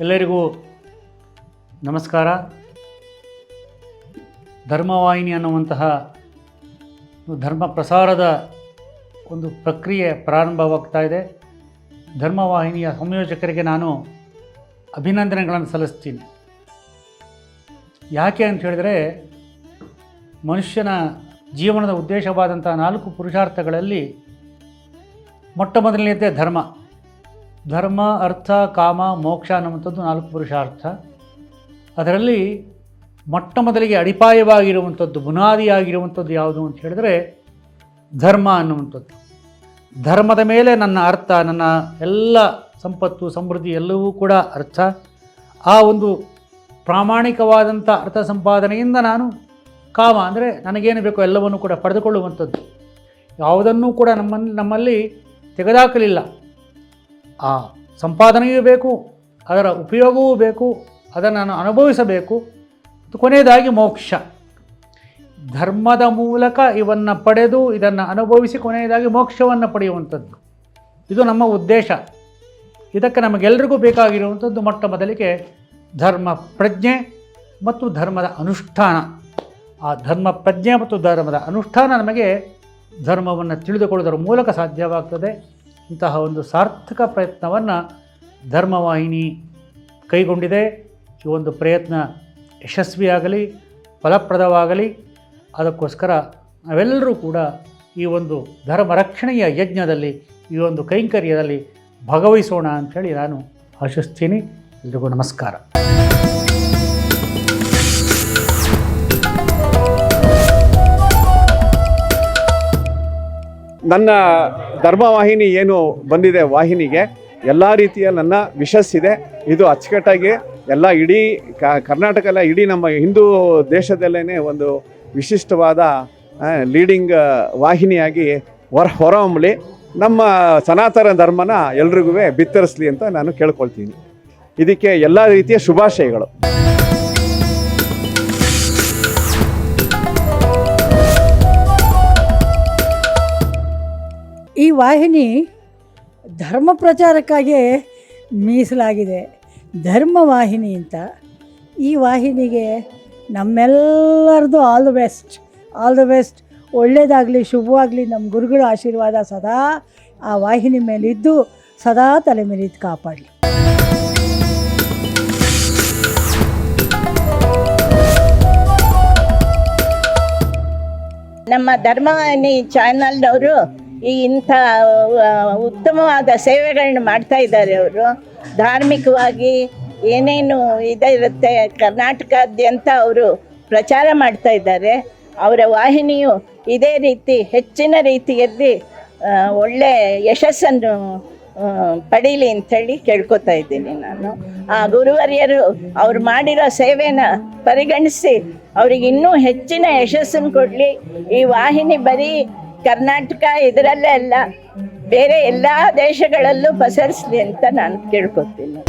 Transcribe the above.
ಎಲ್ಲರಿಗೂ ನಮಸ್ಕಾರ. ಧರ್ಮವಾಹಿನಿ ಅನ್ನುವಂತಹ ಧರ್ಮ ಪ್ರಸಾರದ ಒಂದು ಪ್ರಕ್ರಿಯೆ ಪ್ರಾರಂಭವಾಗ್ತಾ ಇದೆ. ಧರ್ಮವಾಹಿನಿಯ ಸಂಯೋಜಕರಿಗೆ ನಾನು ಅಭಿನಂದನೆಗಳನ್ನು ಸಲ್ಲಿಸ್ತೀನಿ. ಯಾಕೆ ಅಂತ ಹೇಳಿದರೆ, ಮನುಷ್ಯನ ಜೀವನದ ಉದ್ದೇಶವಾದಂಥ ನಾಲ್ಕು ಪುರುಷಾರ್ಥಗಳಲ್ಲಿ ಮೊಟ್ಟ ಮೊದಲನೆಯದ್ದೇ ಧರ್ಮ. ಧರ್ಮ, ಅರ್ಥ, ಕಾಮ, ಮೋಕ್ಷ ಅನ್ನುವಂಥದ್ದು ನಾಲ್ಕು ಪುರುಷಾರ್ಥ. ಅದರಲ್ಲಿ ಮೊಟ್ಟ ಮೊದಲಿಗೆ ಅಡಿಪಾಯವಾಗಿರುವಂಥದ್ದು, ಬುನಾದಿಯಾಗಿರುವಂಥದ್ದು ಯಾವುದು ಅಂತ ಹೇಳಿದರೆ ಧರ್ಮ ಅನ್ನುವಂಥದ್ದು. ಧರ್ಮದ ಮೇಲೆ ನನ್ನ ಅರ್ಥ, ನನ್ನ ಎಲ್ಲ ಸಂಪತ್ತು, ಸಮೃದ್ಧಿ ಎಲ್ಲವೂ ಕೂಡ ಅರ್ಥ. ಆ ಒಂದು ಪ್ರಾಮಾಣಿಕವಾದಂಥ ಅರ್ಥ ಸಂಪಾದನೆಯಿಂದ ನಾನು ಕಾಮ ಅಂದರೆ ನನಗೇನು ಬೇಕೋ ಎಲ್ಲವನ್ನು ಕೂಡ ಪಡೆದುಕೊಳ್ಳುವಂಥದ್ದು. ಯಾವುದನ್ನೂ ಕೂಡ ನಮ್ಮಲ್ಲಿ ನಮ್ಮಲ್ಲಿ ತೆಗೆದಾಕಲಿಲ್ಲ. ಆ ಸಂಪಾದನೆಯೂ ಬೇಕು, ಅದರ ಉಪಯೋಗವೂ ಬೇಕು, ಅದನ್ನು ನಾನು ಅನುಭವಿಸಬೇಕು. ಕೊನೆಯದಾಗಿ ಮೋಕ್ಷ. ಧರ್ಮದ ಮೂಲಕ ಇವನ್ನು ಪಡೆದು ಇದನ್ನು ಅನುಭವಿಸಿ ಕೊನೆಯದಾಗಿ ಮೋಕ್ಷವನ್ನು ಪಡೆಯುವಂಥದ್ದು. ಇದು ನಮ್ಮ ಉದ್ದೇಶ. ಇದಕ್ಕೆ ನಮಗೆಲ್ಲರಿಗೂ ಬೇಕಾಗಿರುವಂಥದ್ದು ಮೊಟ್ಟ ಮೊದಲಿಗೆ ಧರ್ಮ ಪ್ರಜ್ಞೆ ಮತ್ತು ಧರ್ಮದ ಅನುಷ್ಠಾನ. ಆ ಧರ್ಮ ಪ್ರಜ್ಞೆ ಮತ್ತು ಧರ್ಮದ ಅನುಷ್ಠಾನ ನಮಗೆ ಧರ್ಮವನ್ನು ತಿಳಿದುಕೊಳ್ಳುವುದರ ಮೂಲಕ ಸಾಧ್ಯವಾಗ್ತದೆ. ಇಂತಹ ಒಂದು ಸಾರ್ಥಕ ಪ್ರಯತ್ನವನ್ನು ಧರ್ಮವಾಹಿನಿ ಕೈಗೊಂಡಿದೆ. ಈ ಒಂದು ಪ್ರಯತ್ನ ಯಶಸ್ವಿಯಾಗಲಿ, ಫಲಪ್ರದವಾಗಲಿ. ಅದಕ್ಕೋಸ್ಕರ ನಾವೆಲ್ಲರೂ ಕೂಡ ಈ ಒಂದು ಧರ್ಮ ರಕ್ಷಣೆಯ ಯಜ್ಞದಲ್ಲಿ, ಈ ಒಂದು ಕೈಂಕರ್ಯದಲ್ಲಿ ಭಾಗವಹಿಸೋಣ ಅಂಥೇಳಿ ನಾನು ಆಶಿಸ್ತೀನಿ. ಎಲ್ರಿಗೂ ನಮಸ್ಕಾರ. ನನ್ನ ಧರ್ಮವಾಹಿನಿ ಏನು ಬಂದಿದೆ ವಾಹಿನಿಗೆ, ಎಲ್ಲ ರೀತಿಯ ನನ್ನ ಇದೆ. ಇದು ಅಚ್ಚುಕಟ್ಟಾಗಿ ಎಲ್ಲ ಇಡೀ ಕರ್ನಾಟಕ ಎಲ್ಲ ಇಡೀ ನಮ್ಮ ಹಿಂದೂ ದೇಶದಲ್ಲೇ ಒಂದು ವಿಶಿಷ್ಟವಾದ ಲೀಡಿಂಗ್ ವಾಹಿನಿಯಾಗಿ ಹೊರ, ಹೊರಹೊಮ್ಮಲಿ. ನಮ್ಮ ಸನಾತನ ಧರ್ಮನ ಎಲ್ರಿಗೂ ಬಿತ್ತರಿಸ್ಲಿ ಅಂತ ನಾನು ಕೇಳ್ಕೊಳ್ತೀನಿ. ಇದಕ್ಕೆ ಎಲ್ಲ ರೀತಿಯ ಶುಭಾಶಯಗಳು. ವಾಹಿನಿ ಧರ್ಮ ಪ್ರಚಾರಕ್ಕಾಗಿ ಮೀಸಲಾಗಿದೆ. ಧರ್ಮವಾಹಿನಿ ಅಂತ. ಈ ವಾಹಿನಿಗೆ ನಮ್ಮೆಲ್ಲರದು all the best all the best ಒಳ್ಳೆಯದಾಗಲಿ ಶುಭವಾಗಲಿ ನಮ್ಮ ಗುರುಗಳ ಆಶೀರ್ವಾದ ಸದಾ ಆ ವಾಹಿನಿ ಮೇಲಿದ್ದು, ಸದಾ ತಲೆ ಮೇಲಿದ್ದು ಕಾಪಾಡಲಿ. ನಮ್ಮ ಧರ್ಮವಾಹಿನಿ ಚಾನಲ್ನವರು ಈ ಇಂಥ ಉತ್ತಮವಾದ ಸೇವೆಗಳನ್ನ ಮಾಡ್ತಾ ಇದ್ದಾರೆ ಅವರು. ಧಾರ್ಮಿಕವಾಗಿ ಏನೇನು ಇದಿರುತ್ತೆ ಕರ್ನಾಟಕಾದ್ಯಂತ ಅವರು ಪ್ರಚಾರ ಮಾಡ್ತಾ ಇದ್ದಾರೆ. ಅವರ ವಾಹಿನಿಯು ಇದೇ ರೀತಿ, ಹೆಚ್ಚಿನ ರೀತಿಯಲ್ಲಿ ಒಳ್ಳೆ ಯಶಸ್ಸನ್ನು ಪಡೀಲಿ ಅಂಥೇಳಿ ಕೇಳ್ಕೊತಾ ಇದ್ದೀನಿ ನಾನು. ಆ ಗುರುವರ್ಯರು ಅವ್ರು ಮಾಡಿರೋ ಸೇವೆನ ಪರಿಗಣಿಸಿ, ಅವ್ರಿಗೆ ಇನ್ನೂ ಹೆಚ್ಚಿನ ಯಶಸ್ಸನ್ನು ಕೊಡಲಿ. ಈ ವಾಹಿನಿ ಬರೀ ಕರ್ನಾಟಕ ಇದರಲ್ಲೇ ಅಲ್ಲ ಬೇರೆ ಎಲ್ಲ ದೇಶಗಳಲ್ಲೂ ಪಸರಿಸ್ಲಿ ಅಂತ ನಾನು ಕೇಳ್ಕೊತೀನಿ.